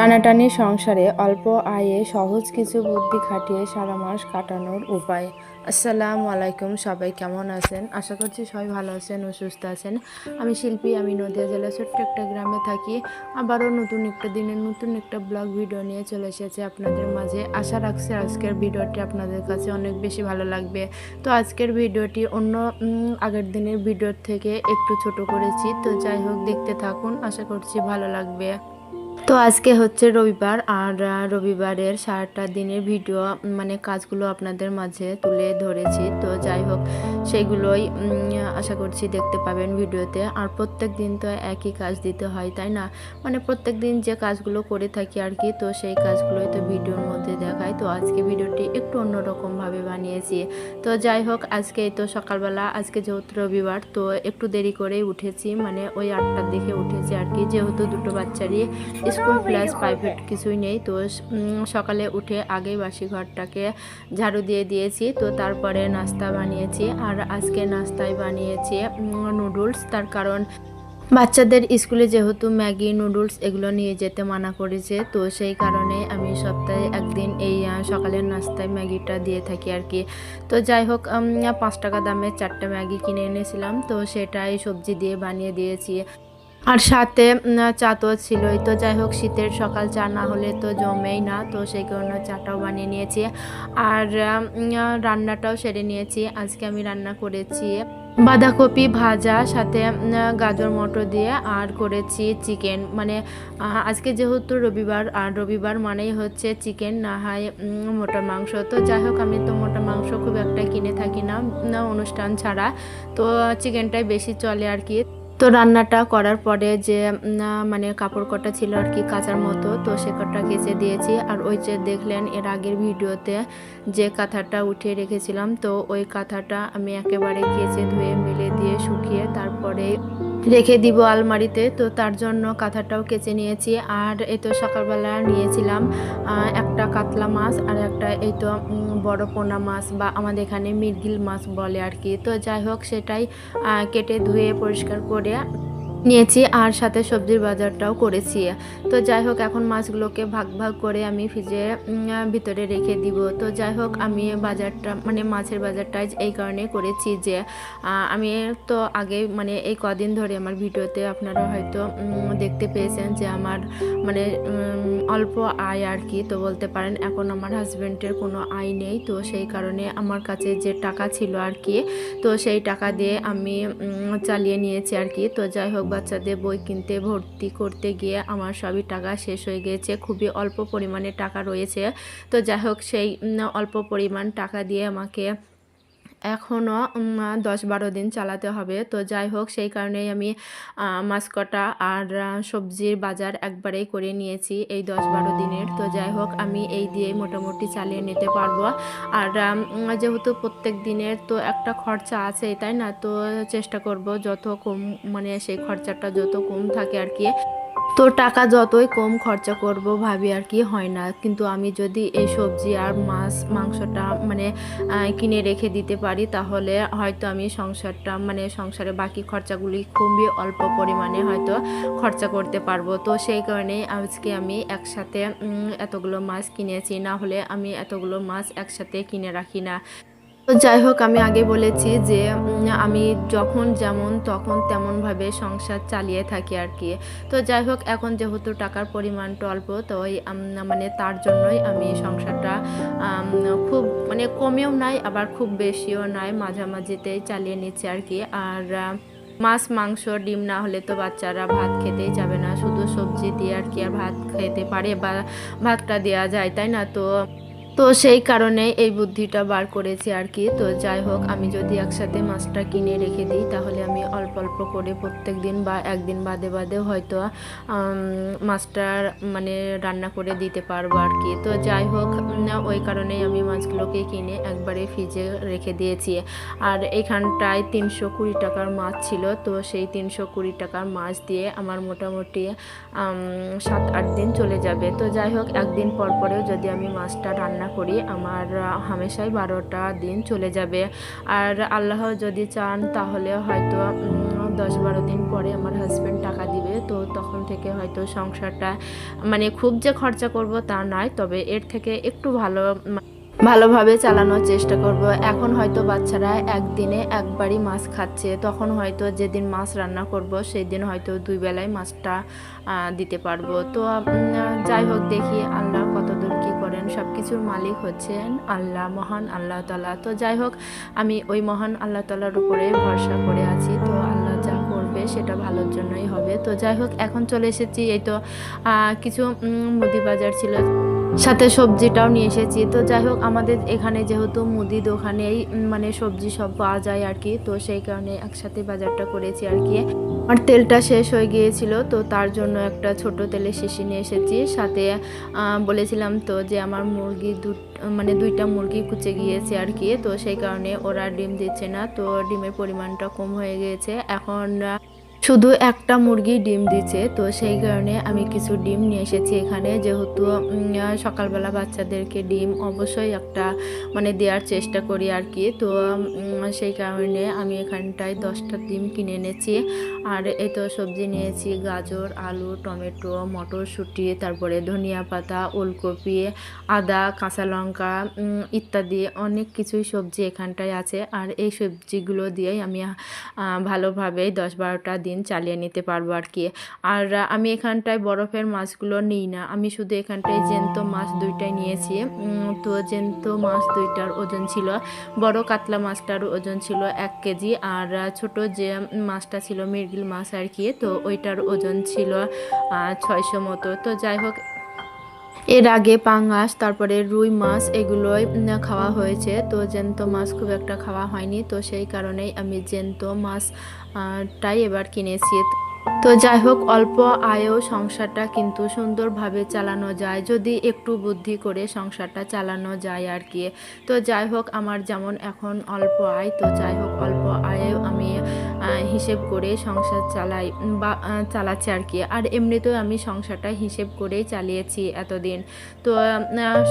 টানাটানি সংসারে অল্প আয়ে সহজ কিছু বুদ্ধি খাটিয়ে সারা মাস কাটানোর উপায়। আসসালামু আলাইকুম সবাই, কেমন আছেন? আশা করছি সবাই ভালো আছেন ও সুস্থ আছেন। আমি শিল্পী, আমি নদিয়া জেলার ছোট্ট একটা গ্রামে থাকি। আবারও নতুন একটা দিনের নতুন একটা ব্লগ ভিডিও নিয়ে চলে এসেছে আপনাদের মাঝে। আশা রাখছি আজকের ভিডিওটি আপনাদের কাছে অনেক বেশি ভালো লাগবে। তো আজকের ভিডিওটি অন্য আগের দিনের ভিডিওর থেকে একটু ছোট করেছি। তো যাই হোক, দেখতে থাকুন। আশা করছি ভালো লাগবে। তো আজকে হচ্ছে রবিবার আর রবিবারের সারাটা দিনের ভিডিও মানে কাজগুলো আপনাদের মাঝে তুলে ধরেছি। তো যাই হোক সেইগুলোই উম, আশা করছি দেখতে পাবেন ভিডিওতে। আর প্রত্যেক দিন তো একই কাজ দিতে হয় তাই না? মানে প্রত্যেক দিন যে কাজগুলো করে থাকি আর কি তো সেই কাজগুলোই তো ভিডিওর মধ্যে দেখায়। তো আজকে ভিডিওটি একটু অন্যরকমভাবে বানিয়েছি। তো যাই হোক আজকে তো সকালবেলা আজকে যেহেতু রবিবার তো একটু দেরি করেই উঠেছি। মানে ওই আটটার দিকে উঠেছি আর কি যেহেতু দুটো বাচ্চারই স্কুল প্লাস প্রাইভেট কিছুই নেই। তো সকালে উঠে আগেই বাসি ঘরটাকে ঝাড়ু দিয়ে দিয়েছি। তো তারপরে নাস্তা বানিয়েছি। আর আজকে নাস্তায় বানিয়েছি নুডলস। তার কারণ বাচ্চাদের স্কুলে যেহেতু ম্যাগি নুডলস এগুলো নিয়ে যেতে মানা করেছে তো সেই কারণে আমি সপ্তাহে একদিন এই সকালের নাস্তায় ম্যাগিটা দিয়ে থাকি আর কি। তো যাই হোক পাঁচ টাকা দামের চারটে ম্যাগি কিনে এনেছিলাম। তো সেটাই সবজি দিয়ে বানিয়ে দিয়েছি। আর সাথে উম, চা তো ছিলই। তো যাই হোক শীতের সকাল চা না হলে তো জমেই না তো সেই কারণে চাটাও বানিয়ে নিয়েছি। আর রান্নাটাও সেরে নিয়েছি। আজকে আমি রান্না করেছি বাঁধাকপি ভাজা সাথে গাজর মটর দিয়ে আর করেছি চিকেন। মানে আজকে যেহেতু রবিবার আর রবিবার মানেই হচ্ছে চিকেন না হয় মোটা মাংস। তো যাই হোক আমি তো মোটা মাংস খুব একটা কিনে থাকি না অনুষ্ঠান ছাড়া। তো চিকেনটাই বেশি চলে আর কি। তো রান্নাটা করার পরে যে মানে কাপড় কটা ছিল আর কি কাঁচার মতো, তো সে কটা কেচে দিয়েছি। আর ওই যে দেখলেন, এর আগের ভিডিওতে যে কাঁথাটা উঠিয়ে রেখেছিলাম, তো ওই কাঁথাটা আমি একেবারে কেচে ধুয়ে, মেলে দিয়ে শুকিয়ে তারপরে রেখে দিব আলমারিতে। তো তার জন্য কাঁথাটাও কেচে নিয়েছি। আর এই তো সকালবেলা নিয়েছিলাম একটা কাতলা মাছ আর একটা এই তো বড়ো পোনা মাছ বা আমাদের এখানে মিরগিল মাছ বলে আর কি। তো যাই হোক, সেটাই কেটে ধুয়ে পরিষ্কার করে নিয়েছি আর সাথে সবজির বাজারটাও করেছি। তো যাই হোক, এখন মাছগুলোকে ভাগ ভাগ করে আমি ফ্রিজে ভিতরে রেখে দিব। তো যাই হোক, আমি বাজারটা মানে মাছের বাজারটা এই কারণে করেছি যে আমি তো আগে মানে এই কদিন ধরে আমার ভিডিওতে আপনারা হয়তো দেখতে পেয়েছেন যে আমার মানে অল্প আয় আর কি, তো বলতে পারেন। এখন আমার হাজব্যান্ডের কোনো আয় নেই, তো সেই কারণে আমার কাছে যে টাকা ছিল আর কি, তো সেই টাকা দিয়ে আমি চালিয়ে নিয়েছি আর কি। তো যাই হোক বাচ্চাদের বই কিনতে, ভর্তি করতে গিয়ে আমার সবই টাকা শেষ হয়ে গিয়েছে। খুবই অল্প পরিমাণে টাকা রয়েছে। তো যাই হোক, সেই অল্প পরিমাণ টাকা দিয়ে আমাকে এখনও দশ বারো দিন চালাতে হবে। তো যাই হোক সেই কারণেই আমি আহ, মাছ কটা আর সবজির বাজার একবারেই করে নিয়েছি এই দশ বারো দিনের। তো যাই হোক আমি এই দিয়েই মোটামুটি চালিয়ে নিতে পারব। আর যেহেতু প্রত্যেক দিনের তো একটা খরচা আছে তাই না? তো চেষ্টা করব যত কম মানে সেই খরচাটা যত কম থাকে আর কি। তো টাকা যতই কম খরচা করব ভাবি আর কি হয় না। কিন্তু আমি যদি এই সবজি আর মাছ, মাংসটা মানে কিনে রেখে দিতে পারি, তাহলে হয়তো আমি সংসারটা মানে সংসারে বাকি খরচাগুলি খুবই অল্প পরিমাণে হয়তো খরচা করতে পারব। তো সেই কারণে আজকে আমি একসাথে এতগুলো মাছ কিনেছি। না হলে আমি এতগুলো মাছ একসাথে কিনে রাখি না। তো যাই হোক, আমি আগে বলেছি যে আমি যখন যেমন তখন তেমনভাবে সংসার চালিয়ে থাকি আর কি। তো যাই হোক, এখন যেহেতু টাকার পরিমাণটা অল্প তো মানে তার জন্যই আমি সংসারটা খুব মানে কমেও নাই, আবার খুব বেশিও নাই, মাঝামাঝিতেই চালিয়ে নিচ্ছি আর কি। আর মাছ, মাংস, ডিম না হলে তো বাচ্চারা ভাত খেতেই যাবে না, শুধু সবজি দিয়ে আর কি, আর ভাত খেতে পারে বা ভাতটা দেওয়া যায়, তাই না? তো তো সেই কারণে এই বুদ্ধিটা বার করেছি আর কি। তো যাই হোক, আমি যদি একসাথে মাছটা কিনে রেখে দিই, তাহলে আমি অল্প অল্প করে প্রত্যেক দিন বা একদিন বাদে বাদে হয়তো মাছটার মানে রান্না করে দিতে পারব আর কি। তো যাই হোক ওই কারণেই আমি মাছগুলোকে কিনে একবারে ফ্রিজে রেখে দিয়েছি। আর এখানটায় তিনশো কুড়ি টাকার মাছ ছিল, তো সেই তিনশো কুড়ি টাকার মাছ দিয়ে আমার মোটামুটি সাত আট দিন চলে যাবে। তো যাই হোক, একদিন পর পরেও যদি আমি মাছটা রান্না করি, আমার হামেশাই বারোটা দিন চলে যাবে। আর আল্লাহ যদি চান, তাহলে হয়তো দশ বারো দিন পরে আমার হাজব্যান্ড টাকা দিবে। তো তখন থেকে হয়তো সংসারটা মানে খুব যে খরচা করব তা নয়, তবে এর থেকে একটু ভালো ভালোভাবে চালানোর চেষ্টা করব। এখন হয়তো বাচ্চারা একদিনে একবারই মাছ খাচ্ছে। তখন হয়তো যেদিন মাছ রান্না করব সেই দিন হয়তো দুই বেলায় মাছটা দিতে পারব। তো যাই হোক, দেখি আল্লাহ কতদূর করেন সব কিছুর মালিক হচ্ছেন আল্লাহ, মহান আল্লাহ তালা তো যাই হোক, আমি ওই মহান আল্লাহ তালার উপরে ভরসা করে আছি। তো আল্লাহ যা করবে সেটা ভালোর জন্যই হবে। তো যাই হোক, এখন চলে এসেছি। এই তো কিছু মুদি বাজার ছিল। সাথে সবজিটাও নিয়ে এসেছি। তো যাই হোক, আমাদের এখানে যেহেতু মুদি দোকানেই মানে সবজি সব পাওয়া যায় আর কি, তো সেই কারণে একসাথে বাজারটা করেছি আর কি। আর তেলটা শেষ হয়ে গিয়েছিল, তো তার জন্য একটা ছোট তেলের শিশি নিয়ে এসেছি। সাথে বলেছিলাম তো যে আমার মুরগি দু মানে দুইটা মুরগি কুচে গিয়েছে আর কি, তো সেই কারণে ওরা ডিম দিচ্ছে না, তো ডিমের পরিমাণটা কম হয়ে গিয়েছে। এখন শুধু একটা মুরগি ডিম দিচ্ছে, তো সেই কারণে আমি কিছু ডিম নিয়ে এসেছি এখানে। যেহেতু সকালবেলা বাচ্চাদেরকে ডিম অবশ্যই একটা মানে দেওয়ার চেষ্টা করি আর কি। তো সেই কারণে আমি এখানটায় দশটা ডিম কিনে এনেছি। আর এই তো সবজি নিয়েছি, গাজর, আলু, টমেটো, মটরশুঁটি, তারপরে ধনিয়া পাতা, ওলকপি, আদা, কাঁচা লঙ্কা ইত্যাদি অনেক কিছুই সবজি এখানটায় আছে। আর এই সবজিগুলো দিয়েই আমি ভালোভাবেই দশ বারোটা দিন চালিয়ে নিতে পারব আর কি। আর আমি এখানটায় বরফের মাছগুলো নিই না। আমি শুধু এখানটায় জ্যান্ত মাছ দুইটাই নিয়েছি। তো জ্যান্ত মাছ দুইটার ওজন ছিল, বড় কাতলা মাছটার ওজন ছিল এক কেজি। আর ছোট যে মাছটা ছিল মির্গিল মাছ আর কি, তো ওইটার ওজন ছিল ছয়শো মতো। তো যাই হোক এর আগে পাঙ্গাস তারপরে রুই মাছ এগুলোই খাওয়া হয়েছে। তো জ্যান্ত মাছ খুব একটা খাওয়া হয়নি। তো সেই কারণেই আমি জ্যান্ত মাছ আহ, টাই এবার কিনেছি। তো যাই হোক অল্প আয়েও সংসারটা কিন্তু সুন্দরভাবে চালানো যায়। যদি একটু বুদ্ধি করে সংসারটা চালানো যায় আর কি। তো যাই হোক আমার যেমন এখন অল্প আয় তো যাই হোক অল্প আয়েও আমি হিসেব করে সংসার চালাই বা চালাচ্ছি আর কি। আর এমনিতেও আমি সংসারটা হিসেব করেই চালিয়েছি এতদিন। তো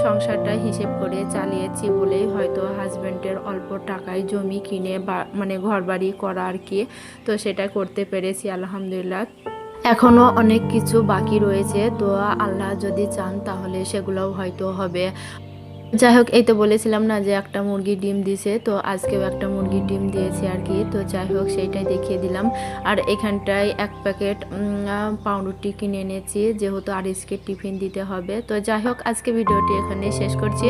সংসারটা হিসেব করে চালিয়েছি বলেই হয়তো হাজব্যান্ডের অল্প টাকায় জমি কিনে বা মানে ঘর বাড়ি করা আর কি, তো সেটা করতে পেরেছি আলহামদুলিল্লাহ। এখনও অনেক কিছু বাকি রয়েছে, তো আল্লাহ যদি চান তাহলে সেগুলোও হয়তো হবে। যাই হোক, এই তো বলেছিলাম না যে একটা মুরগি ডিম দিছে, তো আজকেও একটা মুরগি ডিম দিয়েছে আর কি, তো যাই হোক, সেইটাই দেখিয়ে দিলাম। আর এখানটায় এক প্যাকেট পাউরুটি কিনে এনেছি, যেহেতু আরিসকে টিফিন দিতে হবে। তো যাই হোক, আজকে ভিডিওটি এখানে শেষ করছি।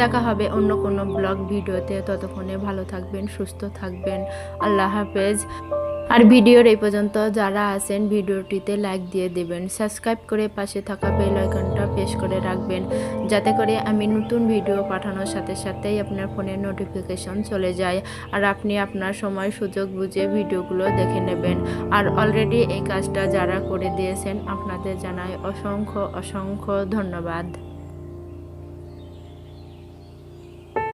দেখা হবে অন্য কোনো ব্লগ ভিডিওতে। ততক্ষণে ভালো থাকবেন, সুস্থ থাকবেন। আল্লাহ হাফেজ। আর ভিডিওর এই পর্যন্ত যারা আছেন, ভিডিওটিতে লাইক দিয়ে দেবেন। সাবস্ক্রাইব করে পাশে থাকা বেল আইকনটা প্রেস করে রাখবেন, যাতে করে আমি নতুন ভিডিও পাঠানোর সাথে সাথেই আপনার ফোনে নোটিফিকেশন চলে যায় আর আপনি আপনার সময়, সুযোগ বুঝে ভিডিওগুলো দেখে নেবেন। আর অলরেডি এই কাজটা যারা করে দিয়েছেন, আপনাদের জানাই অসংখ্য অসংখ্য ধন্যবাদ।